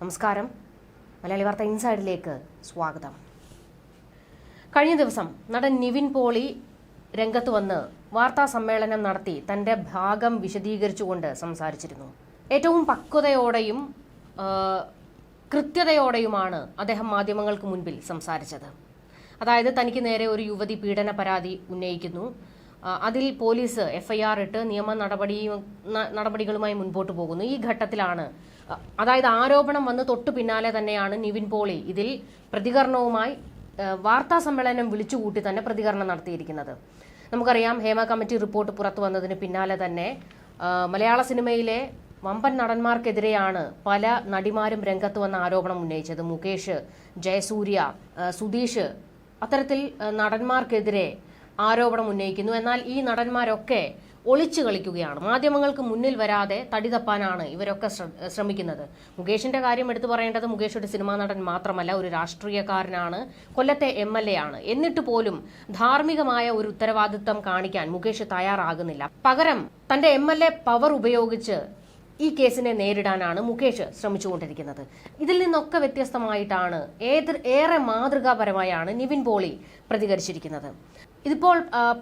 നമസ്കാരം. മലയാളി വാർത്ത ഇൻസൈഡിലേക്ക് സ്വാഗതം. കഴിഞ്ഞ ദിവസം നടൻ നിവിൻ പോളി രംഗത്ത് വന്ന് വാർത്താ സമ്മേളനം നടത്തി തന്റെ ഭാഗം വിശദീകരിച്ചുകൊണ്ട് സംസാരിച്ചിരുന്നു. ഏറ്റവും പക്വതയോടെയും കൃത്യതയോടെയുമാണ് അദ്ദേഹം മാധ്യമങ്ങൾക്ക് മുൻപിൽ സംസാരിച്ചത്. അതായത് തനിക്ക് നേരെ ഒരു യുവതി പീഡന പരാതി ഉന്നയിക്കുന്നു. അതിൽ പോലീസ് എഫ്ഐആർ ഇട്ട് നിയമ നടപടിയും നടപടികളുമായി മുൻപോട്ട് പോകുന്നു. ഈ ഘട്ടത്തിലാണ് അതായത് ആരോപണം വന്ന് തൊട്ടു പിന്നാലെ തന്നെയാണ് നിവിൻ പോളി ഇതിൽ പ്രതികരണവുമായി വാർത്താ സമ്മേളനം വിളിച്ചുകൂട്ടി തന്നെ പ്രതികരണം നടത്തിയിരിക്കുന്നത്. നമുക്കറിയാം ഹേമ കമ്മിറ്റി റിപ്പോർട്ട് പുറത്തു വന്നതിന് പിന്നാലെ തന്നെ മലയാള സിനിമയിലെ വമ്പൻ നടന്മാർക്കെതിരെയാണ് പല നടിമാരും രംഗത്ത് വന്ന ആരോപണം ഉന്നയിച്ചത്. മുകേഷ് ജയസൂര്യ സുധീഷ് അത്തരത്തിൽ നടന്മാർക്കെതിരെ ആരോപണം ഉന്നയിക്കുന്നു. എന്നാൽ ഈ നടന്മാരൊക്കെ ഒളിച്ചു കളിക്കുകയാണ്. മാധ്യമങ്ങൾക്ക് മുന്നിൽ വരാതെ തടിതപ്പാനാണ് ഇവരൊക്കെ ശ്രമിക്കുന്നത്. മുകേഷിന്റെ കാര്യം എടുത്തു പറയേണ്ടത് മുകേഷ് ഒരു സിനിമാ നടൻ മാത്രമല്ല ഒരു രാഷ്ട്രീയക്കാരനാണ്. കൊല്ലത്തെ എം എൽ എ ആണ്. എന്നിട്ട് പോലും ധാർമ്മികമായ ഒരു ഉത്തരവാദിത്തം കാണിക്കാൻ മുകേഷ് തയ്യാറാകുന്നില്ല. പകരം തന്റെ എം എൽ എ പവർ ഉപയോഗിച്ച് ഈ കേസിനെ നേരിടാനാണ് മുകേഷ് ശ്രമിച്ചുകൊണ്ടിരിക്കുന്നത്. ഇതിൽ നിന്നൊക്കെ വ്യത്യസ്തമായിട്ടാണ് ഏത് ഏറെ മാതൃകാപരമായാണ് നിവിൻ പോളി പ്രതികരിച്ചിരിക്കുന്നത്. ഇതിപ്പോൾ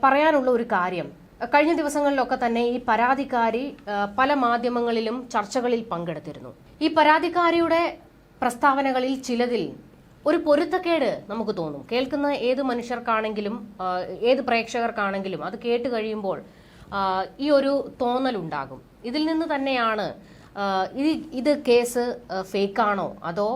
പറയാനുള്ള ഒരു കാര്യം കഴിഞ്ഞ ദിവസങ്ങളിലൊക്കെ തന്നെ ഈ പരാതിക്കാരി പല മാധ്യമങ്ങളിലും ചർച്ചകളിൽ പങ്കെടുത്തിരുന്നു. ഈ പരാതിക്കാരിയുടെ പ്രസ്താവനകളിൽ ചിലതിൽ ഒരു പൊരുത്തക്കേട് നമുക്ക് തോന്നും. കേൾക്കുന്ന ഏത് മനുഷ്യർക്കാണെങ്കിലും ഏത് പ്രേക്ഷകർക്കാണെങ്കിലും അത് കേട്ട് കഴിയുമ്പോൾ ഈ ഒരു തോന്നലുണ്ടാകും. ഇതിൽ നിന്ന് തന്നെയാണ് ഇത് കേസ് ഫേക്കാണോ അതോ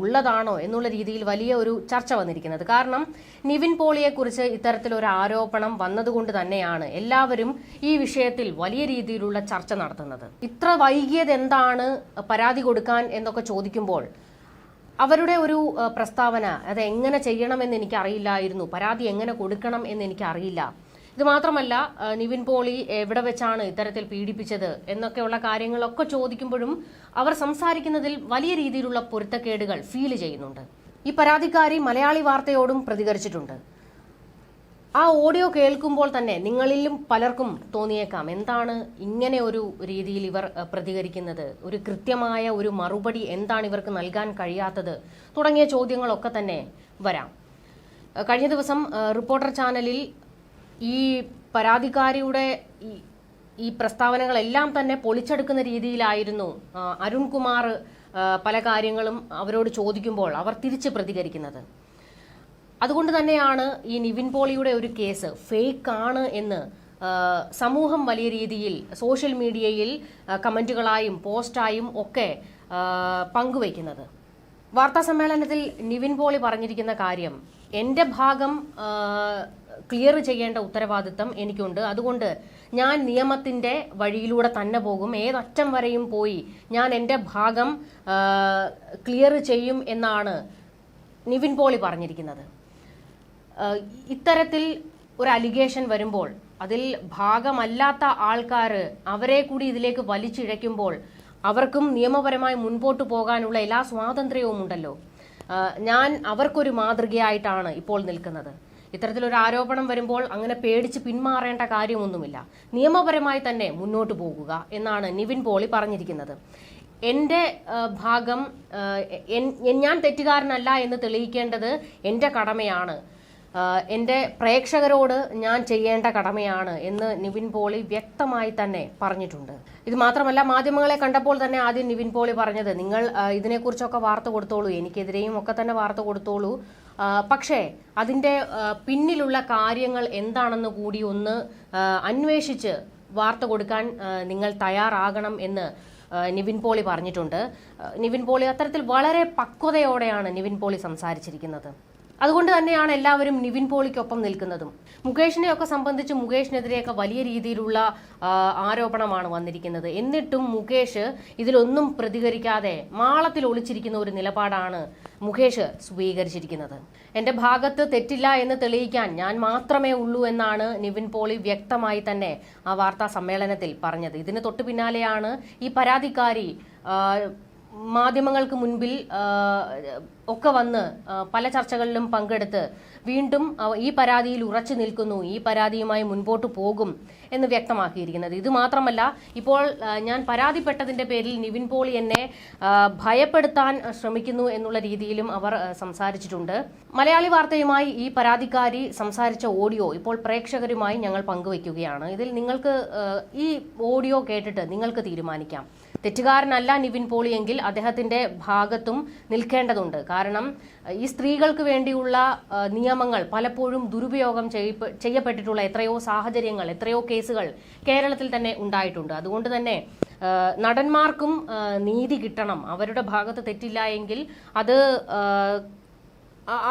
ഉള്ളതാണോ എന്നുള്ള രീതിയിൽ വലിയ ഒരു ചർച്ച വന്നിരിക്കുന്നത്. കാരണം നിവിൻ പോളിയെക്കുറിച്ച് ഇത്തരത്തിലൊരു ആരോപണം വന്നതുകൊണ്ട് തന്നെയാണ് എല്ലാവരും ഈ വിഷയത്തിൽ വലിയ രീതിയിലുള്ള ചർച്ച നടത്തുന്നത്. ഇത്ര വൈകിയത് എന്താണ് പരാതി കൊടുക്കാൻ എന്നൊക്കെ ചോദിക്കുമ്പോൾ അവരുടെ ഒരു പ്രസ്താവന അത് എങ്ങനെ ചെയ്യണമെന്ന് എനിക്ക് അറിയില്ലായിരുന്നു പരാതി എങ്ങനെ കൊടുക്കണം എന്ന് എനിക്ക് അറിയില്ല ഇത് മാത്രമല്ല നിവിൻ പോളി എവിടെ വെച്ചാണ് ഇത്തരത്തിൽ പീഡിപ്പിച്ചത് എന്നൊക്കെയുള്ള കാര്യങ്ങളൊക്കെ ചോദിക്കുമ്പോഴും അവർ സംസാരിക്കുന്നതിൽ വലിയ രീതിയിലുള്ള പൊരുത്തക്കേടുകൾ ഫീൽ ചെയ്യുന്നുണ്ട്. ഈ പരാതിക്കാരി മലയാളി വാർത്തയോടും പ്രതികരിച്ചിട്ടുണ്ട്. ആ ഓഡിയോ കേൾക്കുമ്പോൾ തന്നെ നിങ്ങളിലും പലർക്കും തോന്നിയേക്കാം എന്താണ് ഇങ്ങനെ ഒരു രീതിയിൽ ഇവർ പ്രതികരിക്കുന്നത്? ഒരു കൃത്യമായ ഒരു മറുപടി എന്താണ് ഇവർക്ക് നൽകാൻ കഴിയാത്തത്? തുടങ്ങിയ ചോദ്യങ്ങളൊക്കെ തന്നെ വരാം. കഴിഞ്ഞ ദിവസം റിപ്പോർട്ടർ ചാനലിൽ ഈ പരാതിക്കാരിയുടെ ഈ പ്രസ്താവനകളെല്ലാം തന്നെ പൊളിച്ചെടുക്കുന്ന രീതിയിലായിരുന്നു അരുൺകുമാർ പല കാര്യങ്ങളും അവരോട് ചോദിക്കുമ്പോൾ അവർ തിരിച്ച് പ്രതികരിക്കുന്നത്. അതുകൊണ്ട് തന്നെയാണ് ഈ നിവിൻ പോളിയുടെ ഒരു കേസ് ഫേക്ക് ആണ് എന്ന് സമൂഹം വലിയ രീതിയിൽ സോഷ്യൽ മീഡിയയിൽ കമന്റുകളായും പോസ്റ്റായും ഒക്കെ പങ്കുവയ്ക്കുന്നത്. വാർത്താ സമ്മേളനത്തിൽ നിവിൻ പോളി പറഞ്ഞിരിക്കുന്ന കാര്യം എന്റെ ഭാഗം ക്ലിയർ ചെയ്യേണ്ട ഉത്തരവാദിത്തം എനിക്കുണ്ട്. അതുകൊണ്ട് ഞാൻ നിയമത്തിന്റെ വഴിയിലൂടെ തന്നെ പോകും. ഏതറ്റം വരെയും പോയി ഞാൻ എന്റെ ഭാഗം ക്ലിയർ ചെയ്യും എന്നാണ് നിവിൻ പോളി പറഞ്ഞിരിക്കുന്നത്. ഇത്തരത്തിൽ ഒരു അലിഗേഷൻ വരുമ്പോൾ അതിൽ ഭാഗമല്ലാത്ത ആൾക്കാർ അവരെ കൂടി ഇതിലേക്ക് വലിച്ചിഴയ്ക്കുമ്പോൾ അവർക്കും നിയമപരമായി മുൻപോട്ട് പോകാനുള്ള എല്ലാ സ്വാതന്ത്ര്യവും ഉണ്ടല്ലോ ഞാൻ അവർക്കൊരു മാതൃകയായിട്ടാണ് ഇപ്പോൾ നിൽക്കുന്നത്. ഇത്തരത്തിലൊരു ആരോപണം വരുമ്പോൾ അങ്ങനെ പേടിച്ച് പിന്മാറേണ്ട കാര്യമൊന്നുമില്ല. നിയമപരമായി തന്നെ മുന്നോട്ട് പോകുക എന്നാണ് നിവിൻ പോളി പറഞ്ഞിരിക്കുന്നത്. എന്റെ ഭാഗം ഞാൻ തെറ്റുകാരനല്ല എന്ന് തെളിയിക്കേണ്ടത് എന്റെ കടമയാണ്. എന്റെ പ്രേക്ഷകരോട് ഞാൻ ചെയ്യേണ്ട കടമയാണ് എന്ന് നിവിൻ പോളി വ്യക്തമായി തന്നെ പറഞ്ഞിട്ടുണ്ട്. ഇത് മാത്രമല്ല മാധ്യമങ്ങളെ കണ്ടപ്പോൾ തന്നെ ആദ്യം നിവിൻ പോളി പറഞ്ഞത് നിങ്ങൾ ഇതിനെക്കുറിച്ചൊക്കെ വാർത്ത കൊടുത്തോളൂ എനിക്കെതിരെയും ഒക്കെ തന്നെ വാർത്ത കൊടുത്തോളൂ പക്ഷേ അതിന്റെ പിന്നിലുള്ള കാര്യങ്ങൾ എന്താണെന്ന് കൂടി ഒന്ന് അന്വേഷിച്ച് വാർത്ത കൊടുക്കാൻ നിങ്ങൾ തയ്യാറാകണം എന്ന് നിവിൻ പോളി പറഞ്ഞിട്ടുണ്ട്. നിവിൻ പോളി അത്തരത്തിൽ വളരെ പക്വതയോടെയാണ് നിവിൻ പോളി സംസാരിച്ചിരിക്കുന്നത്. അതുകൊണ്ട് തന്നെയാണ് എല്ലാവരും നിവിൻ പോളിക്കൊപ്പം നിൽക്കുന്നതും. മുകേഷിനെ ഒക്കെ സംബന്ധിച്ച് മുകേഷിനെതിരെയൊക്കെ വലിയ രീതിയിലുള്ള ആരോപണമാണ് വന്നിരിക്കുന്നത്. എന്നിട്ടും മുകേഷ് ഇതിലൊന്നും പ്രതികരിക്കാതെ മാളത്തിൽ ഒളിച്ചിരിക്കുന്ന ഒരു നിലപാടാണ് മുകേഷ് സ്വീകരിച്ചിരിക്കുന്നത്. എന്റെ ഭാഗത്ത് തെറ്റില്ല എന്ന് തെളിയിക്കാൻ ഞാൻ മാത്രമേ ഉള്ളൂ എന്നാണ് നിവിൻ പോളി വ്യക്തമായി തന്നെ ആ വാർത്താ സമ്മേളനത്തിൽ പറഞ്ഞത്. ഇതിന് തൊട്ടു പിന്നാലെയാണ് ഈ പരാതിക്കാരി മാധ്യമങ്ങൾക്ക് മുൻപിൽ ഒക്കെ വന്ന് പല ചർച്ചകളിലും പങ്കെടുത്ത് വീണ്ടും ഈ പരാതിയിൽ ഉറച്ചു നിൽക്കുന്നു ഈ പരാതിയുമായി മുൻപോട്ട് പോകും എന്ന് വ്യക്തമാക്കിയിരിക്കുന്നത്. ഇത് മാത്രമല്ല ഇപ്പോൾ ഞാൻ പരാതിപ്പെട്ടതിന്റെ പേരിൽ നിവിൻ പോളി എന്നെ ഭയപ്പെടുത്താൻ ശ്രമിക്കുന്നു എന്നുള്ള രീതിയിലും അവർ സംസാരിച്ചിട്ടുണ്ട്. മലയാളി വാർത്തയുമായി ഈ പരാതിക്കാരി സംസാരിച്ച ഓഡിയോ ഇപ്പോൾ പ്രേക്ഷകരുമായി ഞങ്ങൾ പങ്കുവയ്ക്കുകയാണ്. ഇതിൽ നിങ്ങൾക്ക് ഈ ഓഡിയോ കേട്ടിട്ട് നിങ്ങൾക്ക് തീരുമാനിക്കാം. തെറ്റുകാരനല്ല നിവിൻ പോളിയെങ്കിൽ അദ്ദേഹത്തിന്റെ ഭാഗത്തും നിൽക്കേണ്ടതുണ്ട്. കാരണം ഈ സ്ത്രീകൾക്ക് വേണ്ടിയുള്ള നിയമങ്ങൾ പലപ്പോഴും ദുരുപയോഗം ചെയ്യപ്പെ- ചെയ്യപ്പെട്ടിട്ടുള്ള എത്രയോ സാഹചര്യങ്ങൾ എത്രയോ കേസുകൾ കേരളത്തിൽ തന്നെ ഉണ്ടായിട്ടുണ്ട്. അതുകൊണ്ട് തന്നെ നടന്മാർക്കും നീതി കിട്ടണം. അവരുടെ ഭാഗത്ത് തെറ്റില്ല എങ്കിൽ അത്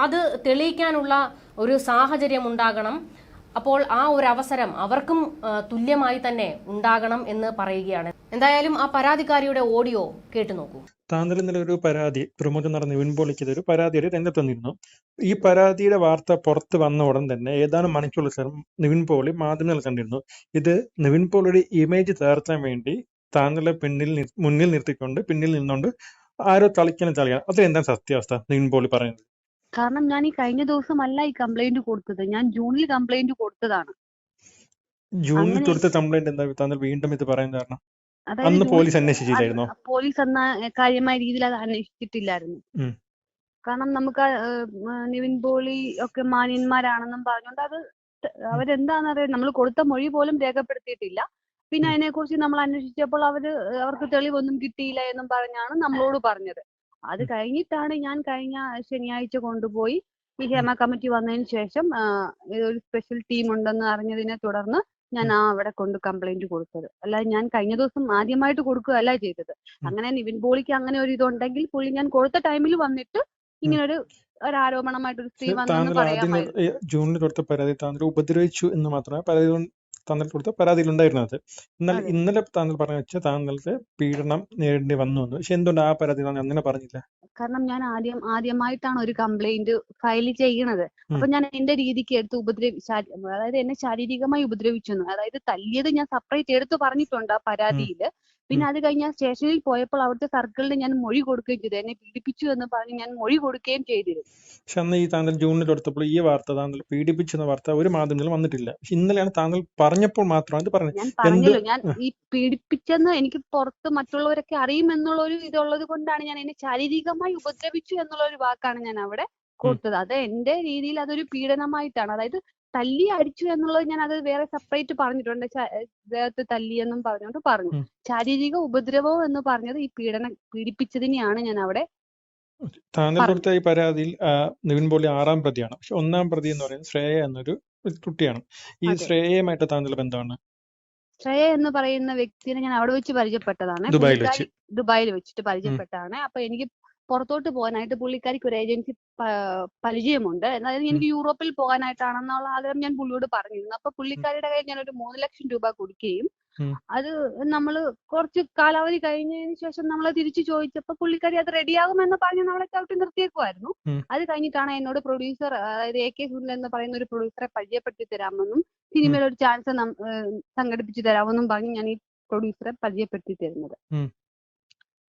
അത് തെളിയിക്കാനുള്ള ഒരു സാഹചര്യം ഉണ്ടാകണം. അപ്പോൾ ആ ഒരു അവസരം അവർക്കും തുല്യമായി തന്നെ ഉണ്ടാകണം എന്ന് പറയുകയാണ്. എന്തായാലും ആ പരാതിക്കാരിയുടെ ഓഡിയോ കേട്ടു നോക്കൂ. താങ്കൾ ഇന്നലെ ഒരു പരാതി പ്രമുഖ നടന്ന പരാതി ഒരു പരാതിയുടെ രംഗത്ത് വന്നിരുന്നു. ഈ പരാതിയുടെ വാർത്ത പുറത്ത് വന്ന ഉടൻ തന്നെ ഏതാനും മണിക്കുള്ള ശേഷം നിവിൻ പോളി മാധ്യമങ്ങൾ കണ്ടിരുന്നു. ഇത് നിവിൻ പോളിയുടെ ഇമേജ് തകർത്താൻ വേണ്ടി താങ്കളെ പിന്നിൽ മുന്നിൽ നിർത്തിക്കൊണ്ട് പിന്നിൽ നിന്നുകൊണ്ട് ആരോ തളിക്കണം തളിക്കണം അത് എന്താണ് സത്യാവസ്ഥ? നിവിൻ പോളി പറയുന്നത്. കാരണം ഞാൻ ഈ കഴിഞ്ഞ ദിവസമല്ല ഈ കംപ്ലൈന്റ് കൊടുത്തത്. ഞാൻ ജൂണിൽ കംപ്ലൈന്റ് കൊടുത്തതാണ്. ജൂണിൽ കൊടുത്ത കംപ്ലൈന്റ് എന്താ? താങ്കൾ വീണ്ടും ഇത് പറയാൻ കാരണം? അന്ന് പോലീസ് അന്വേഷിച്ചില്ലായിരുന്നോ? പോലീസ് അന്ന് കാര്യമായ രീതിയിൽ അത് അന്വേഷിച്ചിട്ടില്ലായിരുന്നു. കാരണം നമുക്ക് നിവിൻ പോളി ഒക്കെ മാന്യന്മാരാണെന്നും പറഞ്ഞുകൊണ്ട് അത് അവരെന്താന്ന് അവരെന്താണെന്നറിയാം നമ്മൾ കൊടുത്ത മൊഴി പോലും രേഖപ്പെടുത്തിയിട്ടില്ല. പിന്നെ. അതിനെക്കുറിച്ച് നമ്മൾ അന്വേഷിച്ചപ്പോൾ അവർ അവർക്ക് തെളിവൊന്നും കിട്ടിയില്ല എന്നും പറഞ്ഞാണ് നമ്മളോട് പറഞ്ഞത്. അത് കഴിഞ്ഞിട്ടാണ് ഞാൻ കഴിഞ്ഞ ശനിയാഴ്ച കൊണ്ടുപോയി ഈ ഹേമ കമ്മിറ്റി വന്നതിന് ശേഷം ഒരു സ്പെഷ്യൽ ടീം ഉണ്ടെന്ന് അറിഞ്ഞതിനെ തുടർന്ന് ഞാൻ ആ അവിടെ കൊണ്ട് കംപ്ലൈന്റ് കൊടുത്തത്. അല്ലാതെ ഞാൻ കഴിഞ്ഞ ദിവസം ആദ്യമായിട്ട് കൊടുക്കുകയല്ല ചെയ്തത്. അങ്ങനെ നിവിൻ പോളിക്ക് അങ്ങനെ ഒരു ഇതുണ്ടെങ്കിൽ പുള്ളി ഞാൻ കൊടുത്ത ടൈമിൽ വന്നിട്ട് ഇങ്ങനെ ഒരു ഒരു ആരോപണമായിട്ട് ഒരു സ്ത്രീ വന്നെന്ന് പറയാമായിരുന്നു ജൂണിൽ കൊടുത്ത പരാതി താങ്കൾ ഉപദ്രവിച്ചു എന്ന് മാത്രമേ പരാതി താങ്കൾ കൊടുത്ത പരാതിയിൽ ഉണ്ടായിരുന്നത് എന്നാൽ ഇന്നലെ താങ്കൾ പറഞ്ഞു വെച്ചാൽ താങ്കൾക്ക് പീഡനം നേരിടേണ്ടി വന്നു എന്ന്. പക്ഷെ എന്തുകൊണ്ട് ആ പരാതി താങ്കൾ അങ്ങനെ പറഞ്ഞില്ല? കാരണം ഞാൻ ആദ്യം ആദ്യമായിട്ടാണ് ഒരു കംപ്ലൈന്റ് ഫയൽ ചെയ്യണത്. അപ്പൊ ഞാൻ എന്റെ രീതിക്ക് എടുത്ത് ഉപദ്രവി അതായത് എന്നെ ശാരീരികമായി ഉപദ്രവിച്ചു അതായത് തല്ലിയത് ഞാൻ സെപ്പറേറ്റ് എടുത്ത് പറഞ്ഞിട്ടുണ്ട് ആ പരാതിയിൽ. പിന്നെ അത് കഴിഞ്ഞ് ഞാൻ സ്റ്റേഷനിൽ പോയപ്പോൾ അവിടുത്തെ സർക്കിളിന് ഞാൻ മൊഴി കൊടുക്കുകയും ചെയ്തു. എന്നെ പീഡിപ്പിച്ചു എന്ന് പറഞ്ഞ് ഞാൻ മൊഴി കൊടുക്കുകയും ചെയ്തിരുന്നു പക്ഷെ അന്ന് ഈ താങ്കൾ ജൂണിൽ എടുത്തപ്പോൾ ഈ വാർത്ത താങ്കൾ പീഡിപ്പിച്ചു എന്ന വാർത്ത ഒരു മാധ്യമത്തിലും വന്നിട്ടില്ല. ഇന്നലെയാണ് താങ്കൾ പറഞ്ഞപ്പോൾ മാത്രമാണ് ഇത് പറഞ്ഞത്. ഞാൻ പറഞ്ഞല്ലോ. ഞാൻ ഈ പീഡിപ്പിച്ചെന്ന് എനിക്ക് പുറത്ത് മറ്റുള്ളവരൊക്കെ അറിയുമെന്നുള്ള ഒരു ഇതുള്ളത് കൊണ്ടാണ് ഞാൻ എന്നെ ശാരീരികമായി ഉപദ്രവിച്ചു എന്നുള്ള ഒരു വാക്കാണ് ഞാൻ അവിടെ കൊടുത്തത്. അത് എന്റെ രീതിയിൽ അതൊരു പീഡനമായിട്ടാണ്. അതായത് തല്ലി അടിച്ചു എന്നുള്ളത് ഞാൻ അത് വേറെ സെപ്പറേറ്റ് പറഞ്ഞിട്ടുണ്ട്. ദേഹത്ത് തല്ലിയെന്നും പറഞ്ഞുകൊണ്ട് പറഞ്ഞു. ശാരീരിക ഉപദ്രവം എന്ന് പറഞ്ഞത് ഈ പീഡന പീഡിപ്പിച്ചതിനെയാണ് ഞാൻ അവിടെ താങ്കൾ കൊടുത്ത ഈ പരാതിയിൽ നിവിൻ പോളി ആറാം പ്രതിയാണ്. പക്ഷെ ഒന്നാം പ്രതി എന്ന് പറയുന്നത് ശ്രേയ എന്നൊരു കുട്ടിയാണ്. ഈ. ശ്രേയയുമായിട്ട് താങ്കളുടെ ബന്ധമാണ്? ശ്രേയ എന്ന് പറയുന്ന വ്യക്തിനെ ഞാൻ അവിടെ വെച്ച് പരിചയപ്പെട്ടതാണ്. ദുബായിൽ വെച്ചിട്ട് പരിചയപ്പെട്ടതാണ്. അപ്പൊ എനിക്ക് പുറത്തോട്ട് പോകാനായിട്ട് പുള്ളിക്കാരിക്ക് ഒരു ഏജൻസി പരിചയമുണ്ട്. അതായത് എനിക്ക് യൂറോപ്പിൽ പോകാനായിട്ടാണെന്നുള്ള ആഗ്രഹം ഞാൻ പുള്ളിയോട് പറഞ്ഞിരുന്നു. അപ്പൊ പുള്ളിക്കാരിയുടെ കയ്യിൽ ഞാൻ ഒരു മൂന്ന് ലക്ഷം രൂപ കൊടുക്കുകയും അത് നമ്മൾ കുറച്ച് കാലാവധി കഴിഞ്ഞതിന് ശേഷം നമ്മൾ തിരിച്ചു ചോദിച്ചപ്പോൾ പുള്ളിക്കാരി അത് റെഡിയാകുമെന്ന് പറഞ്ഞ് നമ്മളെ ചവിട്ടി നിർത്തിയേക്കുമായിരുന്നു അത് കഴിഞ്ഞിട്ടാണ് എന്നോട് പ്രൊഡ്യൂസർ അതായത് എ കെ സുനിൽ എന്ന് പറയുന്ന ഒരു പ്രൊഡ്യൂസറെ പരിചയപ്പെടുത്തി തരാമെന്നും സിനിമയിൽ ഒരു ചാൻസ് സംഘടിപ്പിച്ചു തരാമെന്നും പറഞ്ഞ് ഞാൻ ഈ പ്രൊഡ്യൂസറെ പരിചയപ്പെടുത്തി തരുന്നത്.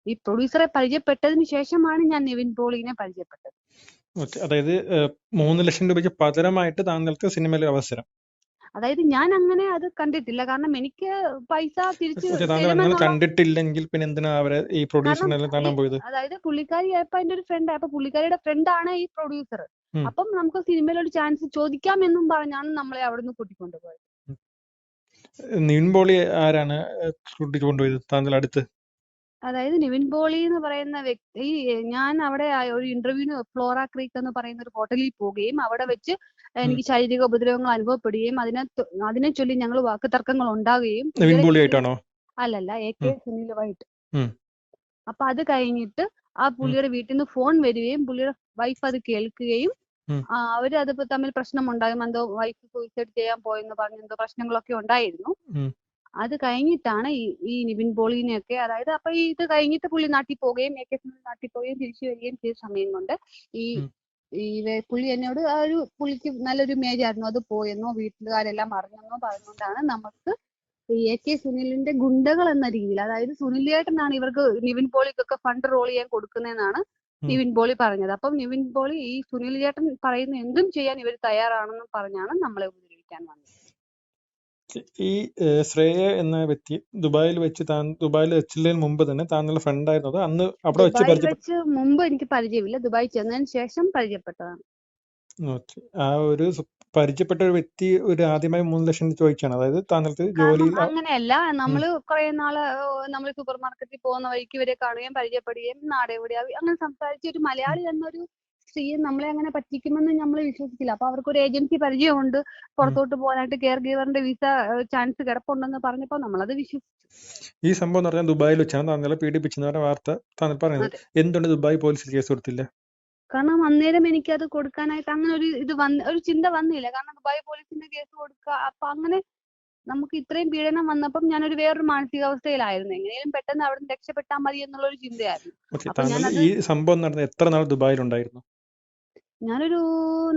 ഈ പ്രൊഡ്യൂസറെ പരിചയപ്പെട്ടതിന് ശേഷമാണ് ഞാൻ നിവിൻ പോളിനെ പരിചയപ്പെട്ടത്. ഓക്കെ അതായത് മൂന്ന് ലക്ഷം രൂപയ്ക്ക് പകരമായിട്ട് താങ്കൾക്ക് സിനിമയിലെ അവസരം. അതായത് ഞാൻ അങ്ങനെ അത് കണ്ടിട്ടില്ല. കാരണം എനിക്ക് പൈസ തിരിച്ച് കണ്ടിട്ടില്ലെങ്കിൽ പിന്നെ എന്തിനാ അവരെ ഈ കാണാൻ പോയത്? അതായത് പുള്ളിക്കാരി ആയപ്പോ എന്റെ ഒരു ഫ്രണ്ട് ആയപ്പോ പുള്ളിക്കാരിയുടെ ഫ്രണ്ട് ആണ് ഈ പ്രൊഡ്യൂസർ. അപ്പം നമുക്ക് സിനിമയിൽ ഒരു ചാൻസ് ചോദിക്കാം എന്നും പറഞ്ഞാണ് നമ്മളെ അവിടുന്ന് കൂട്ടിക്കൊണ്ടുപോയത്. നിവിൻ പോളി ആരാണ് കൂട്ടിക്കൊണ്ടുപോയത് താങ്കൾ അടുത്ത്? അതായത് നിവിൻ പോളി എന്ന് പറയുന്ന വ്യക്തി ഞാൻ അവിടെ ഒരു ഇന്റർവ്യൂവിന് ഫ്ലോറ ക്രീക്ക് എന്ന് പറയുന്ന ഒരു ഹോട്ടലിൽ പോവുകയും അവിടെ വെച്ച് എനിക്ക് ശാരീരിക ഉപദ്രവങ്ങൾ അനുഭവപ്പെടുകയും അതിനെ അതിനെ ചൊല്ലി ഞങ്ങൾ വാക്ക് തർക്കങ്ങൾ ഉണ്ടാകുകയും നിവിൻ പോളി ആയിട്ടാണോ? അല്ലല്ല എ കെ സുനിലുമായിട്ട്. അപ്പൊ അത് കഴിഞ്ഞിട്ട് ആ പുള്ളിയുടെ വീട്ടിൽ നിന്ന് ഫോൺ വരികയും പുള്ളിയുടെ വൈഫ് അത് കേൾക്കുകയും അവർ അത് തമ്മിൽ പ്രശ്നം ഉണ്ടാകും എന്തോ വൈഫ് സൂയിസൈഡ് ചെയ്യാൻ പോയെന്ന് പറഞ്ഞ് എന്തോ പ്രശ്നങ്ങളൊക്കെ ഉണ്ടായിരുന്നു. അത് കഴിഞ്ഞിട്ടാണ് ഈ ഈ നിവിൻ പോളിനെയൊക്കെ അതായത് അപ്പൊ ഈ ഇത് കഴിഞ്ഞിട്ട് പുള്ളി നാട്ടിൽ പോവുകയും എ കെ നാട്ടിൽ പോവുകയും തിരിച്ചു വരികയും ചെയ്ത സമയം കൊണ്ട് ഈ. ഈ പുള്ളി എന്നോട് ആ ഒരു പുള്ളിക്ക് നല്ലൊരു ഇമേജ് ആയിരുന്നു അത് പോയെന്നോ വീട്ടുകാരെല്ലാം അറിഞ്ഞെന്നോ പറഞ്ഞുകൊണ്ടാണ് നമുക്ക് എ കെ സുനിലിന്റെ ഗുണ്ടകൾ എന്ന രീതിയിൽ അതായത് സുനിലേട്ടനാണ് ഇവർക്ക് നിവിൻ പോളിക്കൊക്കെ ഫണ്ട് റോൾ ചെയ്യാൻ കൊടുക്കുന്നതെന്നാണ്. നിവിൻ പോളി പറഞ്ഞത് അപ്പം നിവിൻ പോളി ഈ സുനിൽ ചേട്ടൻ പറയുന്ന എന്തും ചെയ്യാൻ ഇവർ തയ്യാറാണെന്ന് പറഞ്ഞാണ് നമ്മളെ ഉപദ്രവിക്കാൻ വന്നത് ഈ ശ്രേയ എന്ന വ്യക്തി ദുബായിൽ വെച്ച് താൻ ദുബായിൽ വെച്ചതിന് മുമ്പ് തന്നെ താൻ നല്ല ഫ്രണ്ട് ആയിരുന്നത്. അന്ന് അവിടെ വെച്ച് ദുബായിൽ പരിചയപ്പെട്ട മുമ്പ് എനിക്ക് പരിചയമില്ല. ദുബായി ചെന്നതിന് ശേഷം പരിചയപ്പെട്ടതാണ്. ഓക്കേ. ആ ഒരു പരിചയപ്പെട്ട ഒരു വ്യക്തി ഒരു ആദ്യമായി മൂന്ന് ലക്ഷം ചോദിച്ചാണ്. അതായത് താങ്കൾക്ക് ജോലി അങ്ങനെയല്ല. നമ്മൾ കുറെ നാൾ നമ്മൾ സൂപ്പർ മാർക്കറ്റിൽ പോകുന്ന വഴിക്ക് ഇവരെ കാണുകയും പരിചയപ്പെടുകയും നാടെവിടെയാവും അങ്ങനെ സംസാരിച്ച ഒരു മലയാളി എന്നൊരു സ്ത്രീയെ നമ്മളെ അങ്ങനെ പറ്റിക്കുമെന്ന് നമ്മൾ വിശ്വസിച്ചില്ല. അപ്പൊ അവർക്ക് ഒരു ഏജൻസി പരിചയമുണ്ട്. പുറത്തോട്ട് പോകാനായിട്ട് കെയർ ഗീവറിന്റെ വിസ ചാൻസ് കിടപ്പുണ്ടെന്ന് പറഞ്ഞപ്പോ നമ്മളത് വിശ്വസിച്ചു. ഈ സംഭവം എന്ന് പറഞ്ഞാൽ ദുബായിൽ വെച്ചാണ് താങ്കളെ പീഡിപ്പിച്ചെന്ന് പറഞ്ഞ വാർത്ത താങ്കൾ പറയുന്നത്. എന്തുകൊണ്ട് ദുബായ് പോലീസ് കേസ് കൊടുത്തില്ല? കാരണം അന്നേരം എനിക്കത് കൊടുക്കാനായിട്ട് അങ്ങനെ ഒരു ഇത് വന്ന് ഒരു ചിന്ത വന്നില്ല. കാരണം ദുബായ് പോലീസിന്റെ കേസ് കൊടുക്കുക അപ്പൊ അങ്ങനെ നമുക്ക് ഇത്രയും പീഡനം വന്നപ്പം ഞാനൊരു വേറൊരു മാനസികാവസ്ഥയിലായിരുന്നു. എങ്ങനെയും പെട്ടെന്ന് അവിടെ നിന്ന് രക്ഷപ്പെട്ടാൽ മതി എന്നുള്ള ഒരു ചിന്തയായിരുന്നു. ഈ സംഭവം നടന്ന എത്ര നാൾ ദുബായിൽ ഉണ്ടായിരുന്നു? ഞാനൊരു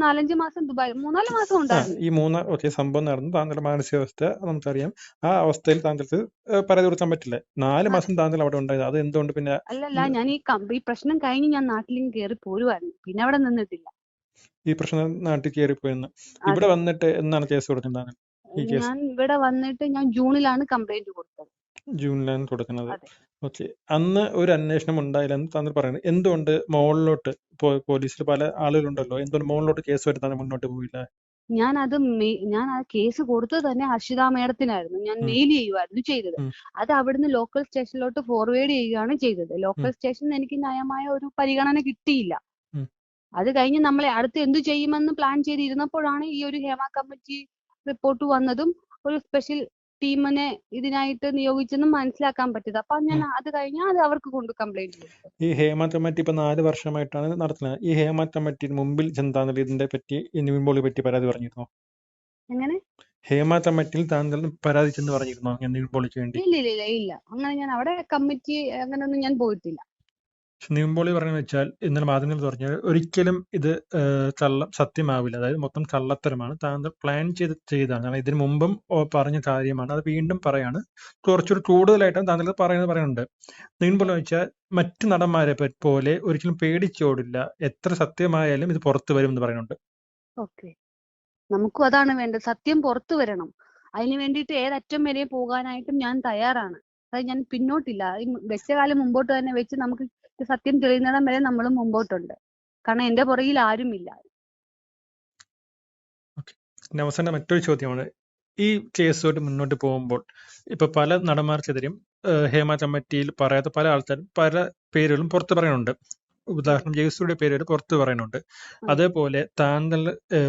നാലഞ്ച് മാസം ദുബായ് മൂന്നാൽ മാസം ഉണ്ടായിരുന്നു. ഈ മൂന്ന് ഓക്കെ സംഭവം നടന്നു. താങ്കളുടെ മാനസികാവസ്ഥ നമുക്കറിയാം. ആ അവസ്ഥയിൽ താങ്കൾക്ക് പറയാതെ പരാതി കൊടുക്കാൻ പറ്റില്ല. നാല് മാസം താങ്കൾ അവിടെ ഉണ്ടായത് അത് എന്തുകൊണ്ട് പിന്നെ അല്ലല്ല ഞാൻ ഈ ഈ പ്രശ്നം കഴിഞ്ഞ് ഞാൻ നാട്ടിലേക്ക് കയറി പോരുമായിരുന്നു പിന്നെ അവിടെ നിന്നിട്ടില്ല. ഈ പ്രശ്നം നാട്ടിൽ കയറി പോയെന്ന് ഇവിടെ വന്നിട്ട് എന്നാണ് കേസ് കൊടുക്കുന്നത് താങ്കൾ? ഞാൻ ഇവിടെ വന്നിട്ട് ഞാൻ ജൂണിലാണ് കംപ്ലൈന്റ് കൊടുത്തത്. ജൂണിലാണ് കൊടുക്കുന്നത്. ഓക്കെ. അന്ന് ഒരു അന്വേഷണം ഉണ്ടായില്ലെന്ന് താങ്കൾ പറയുന്നത്? എന്തുകൊണ്ട് മുകളിലോട്ട് ഇപ്പോൾ പോലീസിൽ പല ആളുകളുണ്ടല്ലോ? എന്തുകൊണ്ട് മുകളിലോട്ട് കേസ് വരുത്താൻ മുന്നോട്ട് പോയില്ല? ഞാൻ അത് ഞാൻ ആ കേസ് കൊടുത്തത് തന്നെ ഹർഷിത മേഡത്തിനായിരുന്നു. ഞാൻ മെയിൽ ചെയ്യുമായിരുന്നു ചെയ്തത്. അത് അവിടുന്ന് ലോക്കൽ സ്റ്റേഷനിലോട്ട് ഫോർവേഡ് ചെയ്യുകയാണ് ചെയ്തത്. ലോക്കൽ സ്റ്റേഷനിൽ എനിക്ക് ന്യായമായ ഒരു പരിഗണന കിട്ടിയില്ല. അത് കഴിഞ്ഞ് നമ്മളെ അടുത്ത് എന്തു ചെയ്യുമെന്ന് പ്ലാൻ ചെയ്തിരുന്നപ്പോഴാണ് ഈ ഒരു ഹേമ കമ്മിറ്റി റിപ്പോർട്ട് വന്നതും ഒരു സ്പെഷ്യൽ ടീമിനെ ഇതിനായിട്ട് നിയോഗിച്ചെന്ന് മനസ്സിലാക്കാൻ പറ്റിയത്. അപ്പൊ ഞാൻ അത് കഴിഞ്ഞാൽ അത് അവർക്ക് കൊണ്ട് കംപ്ലൈന്റ് കൊടുത്തു. ഈ ഹേമ കമ്മിറ്റി ഇപ്പൊ നാല് വർഷമായിട്ടാണ് നടത്തുന്നത്. ഈ ഹേമ കമ്മിറ്റി മുമ്പിൽ ജനതാദൾ ഇതിന്റെ പറ്റി ഈ നിവിൻ പോളിയെ പറ്റി പരാതി പറഞ്ഞിരുന്നോ? എങ്ങനെ? ഹേമ കമ്മിറ്റിയിൽ താങ്കൾ പരാതി ചെന്ന് പറഞ്ഞിരുന്നോ? അങ്ങനെ നിവിൻ പോളിക്ക് വേണ്ടി ഇല്ല ഇല്ല ഇല്ല ഇല്ല. അങ്ങനെ ഞാൻ അവിടെ കമ്മിറ്റി അങ്ങനെ ഒന്നും ഞാൻ പോയിട്ടില്ല. പക്ഷെ പോളി പറഞ്ഞു വെച്ചാൽ ഇന്നലെ മാധ്യമങ്ങൾ തുറഞ്ഞ ഒരിക്കലും ഇത് കള്ളം സത്യമാവില്ല. അതായത് മൊത്തം കള്ളത്തരമാണ്. താങ്കൾ പ്ലാൻ ചെയ്ത് ചെയ്താണ്. കാരണം ഇതിനു മുമ്പും പറഞ്ഞ കാര്യമാണ്. അത് വീണ്ടും പറയാണ്. കുറച്ചുകൂടി കൂടുതലായിട്ടാണ് താങ്കൾ പറയുന്നത് പറയുന്നുണ്ട്. പോലെ വെച്ചാൽ മറ്റു നടന്മാരെ പോലെ ഒരിക്കലും പേടിച്ചോടില്ല. എത്ര സത്യമായാലും ഇത് പുറത്തു വരും എന്ന് പറയുന്നുണ്ട്. ഓക്കെ നമുക്കും അതാണ് വേണ്ടത്. സത്യം പുറത്തു വരണം. അതിന് വേണ്ടിയിട്ട് ഏതറ്റം വരെ പോകാനായിട്ടും ഞാൻ തയ്യാറാണ്. അത് ഞാൻ പിന്നോട്ടില്ല. ഈ വെച്ച കാലം മുമ്പോട്ട് തന്നെ വെച്ച് നമുക്ക് സത്യം തെളിയുന്നിടം വരെ നമ്മൾ മുമ്പോട്ടുണ്ട്. കാരണം എന്റെ പുറകിൽ ആരുമില്ല അവസാനം മറ്റൊരു ചോദ്യമാണ്. ഈ കേസുമായിട്ട് മുന്നോട്ട് പോകുമ്പോൾ ഇപ്പൊ പല നടന്മാർക്കെതിരെയും ഹേമ കമ്മിറ്റിയിൽ പറയാത്ത പല ആൾക്കാരും പല പേരുകളും പുറത്തു പറയുന്നുണ്ട്. ഉദാഹരണം ജയസൂരിയുടെ പേര് പുറത്തു പറയുന്നുണ്ട്. അതേപോലെ താങ്കൾ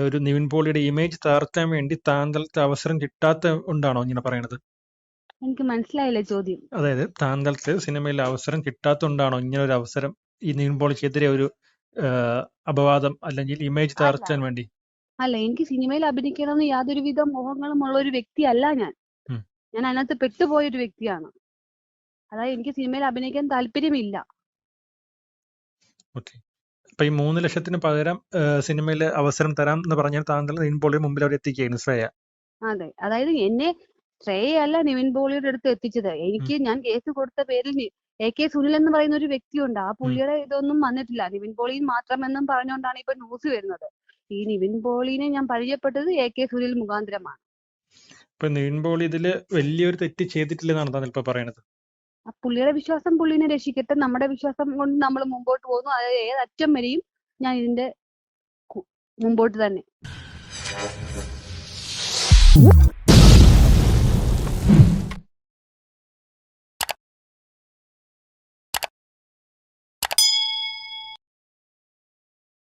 ഒരു നിവിൻ പോളിയുടെ ഇമേജ് തകർക്കാൻ വേണ്ടി താങ്കൾക്ക് അവസരം കിട്ടാത്ത ഉണ്ടാണോ ഇങ്ങനെ പറയണത്? എനിക്ക് മനസ്സിലായില്ല ചോദ്യം. അതായത് താങ്കൾക്ക് സിനിമയിൽ അവസരം കിട്ടാത്തതുകൊണ്ടാണോ ഇങ്ങനെ ഒരു അവസരം ഈ നീൻപോളിക്കെതിരെ പോളിക്കെതിരെ ഒരു അപവാദം അല്ലെങ്കിൽ ഇമേജ് തകർക്കാൻ വേണ്ടി? അല്ല എനിക്ക് സിനിമയിൽ അഭിനയിക്കണമെന്ന് യാതൊരുവിധ മോഹങ്ങളും ഉള്ള ഒരു വ്യക്തിയല്ല ഞാൻ. ഞാൻ അതിനകത്ത് പെട്ടുപോയ ഒരു വ്യക്തിയാണ്. അതായത് എനിക്ക് സിനിമയിൽ അഭിനയിക്കാൻ താല്പര്യമില്ല. അപ്പൊ ഈ മൂന്ന് ലക്ഷത്തിന് പകരം സിനിമയിൽ അവസരം തരാം എന്ന് പറഞ്ഞാൽ താങ്കൾ മുമ്പിൽ എത്തിക്കുകയാണ് ശ്രേയ. അതെ. അതായത് എന്നെ ശ്രേയയല്ല നിവിൻ പോളിയുടെ അടുത്ത് എത്തിച്ചത്. എനിക്ക് ഞാൻ കേസ് കൊടുത്ത പേരിൽ എ കെ സുനിൽ എന്ന് പറയുന്ന ഒരു വ്യക്തിയുണ്ട്. ആ പുള്ളിയുടെ ഇതൊന്നും വന്നിട്ടില്ല. നിവിൻ പോളിയിൽ മാത്രമെന്നും പറഞ്ഞുകൊണ്ടാണ് ഇപ്പൊ ന്യൂസ് വരുന്നത്. ഈ നിവിൻ പോളിനെ ഞാൻ പരിചയപ്പെട്ടത് എ കെ സുനിൽ മുഖാന്തരമാണ്. ഇപ്പൊ നിവിൻ പോളി ഇതിൽ വലിയൊരു തെറ്റ് ചെയ്തിട്ടില്ലെന്നാണ് താങ്കൾ ഇപ്പൊ പറയുന്നത് ആ പുള്ളിയുടെ വിശ്വാസം പുള്ളിനെ രക്ഷിക്കട്ടെ. നമ്മുടെ വിശ്വാസം കൊണ്ട് നമ്മൾ മുമ്പോട്ട് പോകുന്നു. അതായത് ഏതറ്റം വരെയും ഞാൻ ഇതിന്റെ മുമ്പോട്ട് തന്നെ.